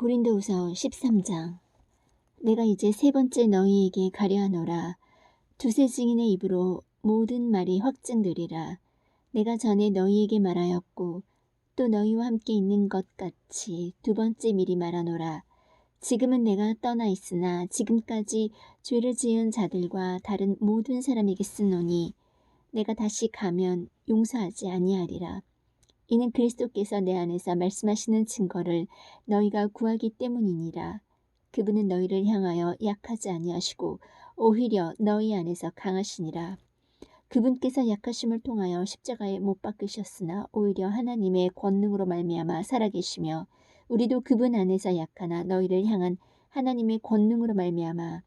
고린도후서 13장. 내가 이제 세 번째 너희에게 가려하노라. 두세 증인의 입으로 모든 말이 확증되리라. 내가 전에 너희에게 말하였고 또 너희와 함께 있는 것 같이 두 번째 미리 말하노라. 지금은 내가 떠나 있으나 지금까지 죄를 지은 자들과 다른 모든 사람에게 쓰노니 내가 다시 가면 용서하지 아니하리라 이는 그리스도께서 내 안에서 말씀하시는 증거를 너희가 구하기 때문이니라. 그분은 너희를 향하여 약하지 아니하시고 오히려 너희 안에서 강하시니라. 그분께서 약하심을 통하여 십자가에 못 박으셨으나 오히려 하나님의 권능으로 말미암아 살아계시며 우리도 그분 안에서 약하나 너희를 향한 하나님의 권능으로 말미암아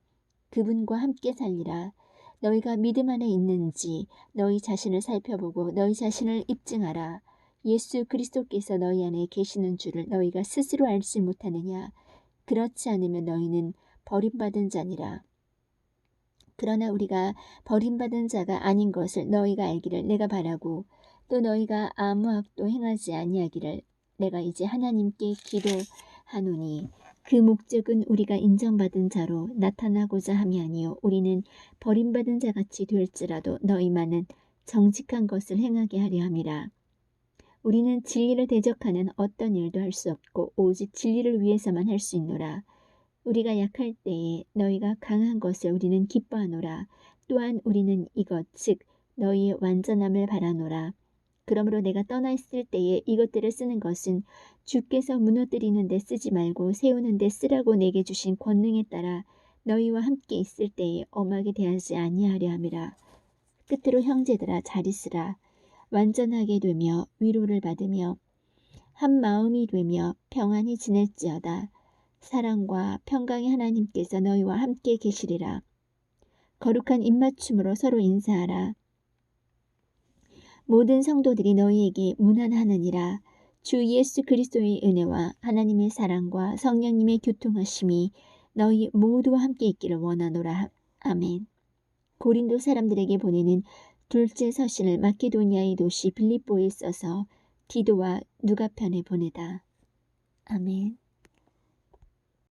그분과 함께 살리라. 너희가 믿음 안에 있는지 너희 자신을 살펴보고 너희 자신을 입증하라. 예수 그리스도께서 너희 안에 계시는 줄을 너희가 스스로 알지 못하느냐? 그렇지 않으면 너희는 버림받은 자니라. 그러나 우리가 버림받은 자가 아닌 것을 너희가 알기를 내가 바라고 또 너희가 아무 악도 행하지 아니하기를 내가 이제 하나님께 기도하노니 그 목적은 우리가 인정받은 자로 나타나고자 함이 아니요 우리는 버림받은 자 같이 될지라도 너희만은 정직한 것을 행하게 하려 함이라. 우리는 진리를 대적하는 어떤 일도 할 수 없고 오직 진리를 위해서만 할 수 있노라. 우리가 약할 때에 너희가 강한 것을 우리는 기뻐하노라. 또한 우리는 이것 즉 너희의 완전함을 바라노라. 그러므로 내가 떠나 있을 때에 이것들을 쓰는 것은 주께서 무너뜨리는 데 쓰지 말고 세우는 데 쓰라고 내게 주신 권능에 따라 너희와 함께 있을 때에 엄하게 대하지 아니하려 함이라. 끝으로 형제들아 잘 있으라. 완전하게 되며 위로를 받으며 한 마음이 되며 평안히 지낼지어다. 사랑과 평강의 하나님께서 너희와 함께 계시리라. 거룩한 입맞춤으로 서로 인사하라. 모든 성도들이 너희에게 문안하느니라. 주 예수 그리스도의 은혜와 하나님의 사랑과 성령님의 교통하심이 너희 모두와 함께 있기를 원하노라. 아멘. 고린도 사람들에게 보내는 둘째 서신을 마케도니아의 도시 빌립보에 써서 디도와 누가 편에 보내다. 아멘.